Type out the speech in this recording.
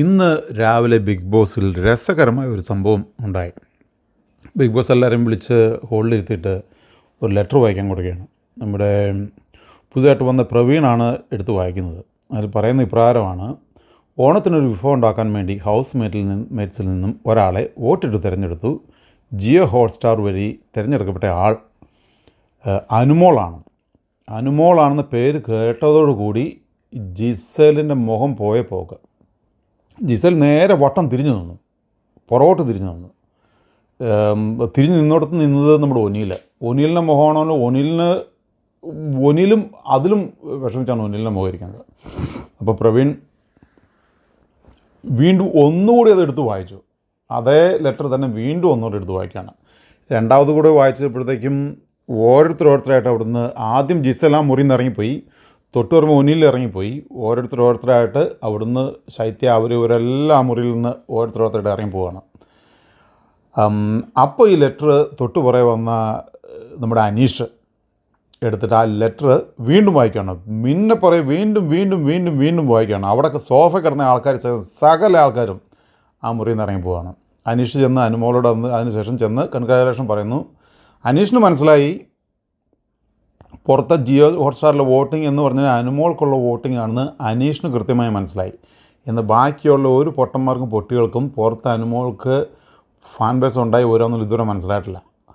ഇന്ന് രാവിലെ ബിഗ് ബോസിൽ രസകരമായ ഒരു സംഭവം ഉണ്ടായി. ബിഗ് ബോസ് എല്ലാവരെയും വിളിച്ച് ഹോളിലിരുത്തിയിട്ട് ഒരു ലെറ്റർ വായിക്കാൻ കൊടുക്കുകയാണ്. നമ്മുടെ പുതുതായിട്ട് വന്ന പ്രവീണാണ് എടുത്ത് വായിക്കുന്നത്. അതിൽ പറയുന്ന ഇപ്രകാരമാണ് ഓണത്തിനൊരു വിഭവം ഉണ്ടാക്കാൻ വേണ്ടി ഹൗസ് മേറ്റിൽ നിന്ന് മേറ്റ്സിൽ നിന്നും ഒരാളെ വോട്ടിട്ട് തിരഞ്ഞെടുത്തു. ജിയോ ഹോട്ട്സ്റ്റാർ വഴി തിരഞ്ഞെടുക്കപ്പെട്ട ആൾ അനുമോളാണ്. അനുമോളാണെന്ന പേര് കേട്ടതോടുകൂടി ജിസേലിന്റെ മുഖം പോയ പോക്ക് ജിസൽ നേരെ വട്ടം തിരിഞ്ഞു നിന്നു. പുറകോട്ട് തിരിഞ്ഞു നിന്നു. തിരിഞ്ഞു നിന്നോടത്ത് നിന്നത് നമ്മുടെ ഒനിയിൽ ഒനീലിന്റെ മുഖമാണല്ലോ ഒനിലിന് ഒനിലും അതിലും വിഷമിച്ചാണ് ഒനിലിനെ മുഖം ഇരിക്കുന്നത് അപ്പോൾ പ്രവീൺ വീണ്ടും ഒന്നുകൂടി അത് എടുത്ത് വായിച്ചു. അതേ ലെറ്റർ തന്നെ വീണ്ടും ഒന്നുകൂടി എടുത്ത് വായിക്കുകയാണ്. രണ്ടാമത് കൂടെ വായിച്ചപ്പോഴത്തേക്കും ഓരോരുത്തരോരുത്തരായിട്ട് അവിടുന്ന് ആദ്യം ജിസൽ ആ മുറിയിൽ നിന്ന് ഇറങ്ങിപ്പോയി. തൊട്ട് മുന്നിൽ ഇറങ്ങിപ്പോയി ഓരോരുത്തർ ഓരോരുത്തരായിട്ട് അവിടുന്ന് ശൈത്യ അവർ ഇവരെല്ലാം മുറിയിൽ നിന്ന് ഓരോരുത്തർ ഓരോരുത്തരായിട്ട് ഇറങ്ങി പോവുകയാണ് അപ്പോൾ ഈ ലെറ്റർ തൊട്ടു പുറകെ വന്ന നമ്മുടെ അനീഷ് എടുത്തിട്ട് ആ ലെറ്റർ വീണ്ടും വായിക്കുകയാണ്. മിന്നെ പുറകെ വീണ്ടും വീണ്ടും വീണ്ടും വീണ്ടും വായിക്കുകയാണ്. അവിടെയൊക്കെ സോഫ കിടന്ന ആൾക്കാർ സകല ആൾക്കാരും ആ മുറിയിൽ നിന്ന് ഇറങ്ങി പോവുകയാണ് അനീഷ് ചെന്ന് അനുമോളോട് വന്ന് അതിനുശേഷം ചെന്ന് കൺഗ്രാജുലേഷൻ പറയുന്നു. അനീഷിന് മനസ്സിലായി പുറത്തെ ജിയോ ഹോട്ട്സ്റ്റാറിലെ വോട്ടിംഗ് എന്ന് പറഞ്ഞാൽ അനുമോൾക്കുള്ള വോട്ടിംഗ് ആണെന്ന് അനീഷിന് കൃത്യമായി മനസ്സിലായി. എന്ന് ബാക്കിയുള്ള ഒരു പൊട്ടന്മാർക്കും പൊട്ടികൾക്കും പുറത്ത് അനുമോൾക്ക് ഫാൻ ബേസ് ഉണ്ടായി ഓരോന്നും ഇതുവരെ മനസ്സിലായിട്ടില്ല.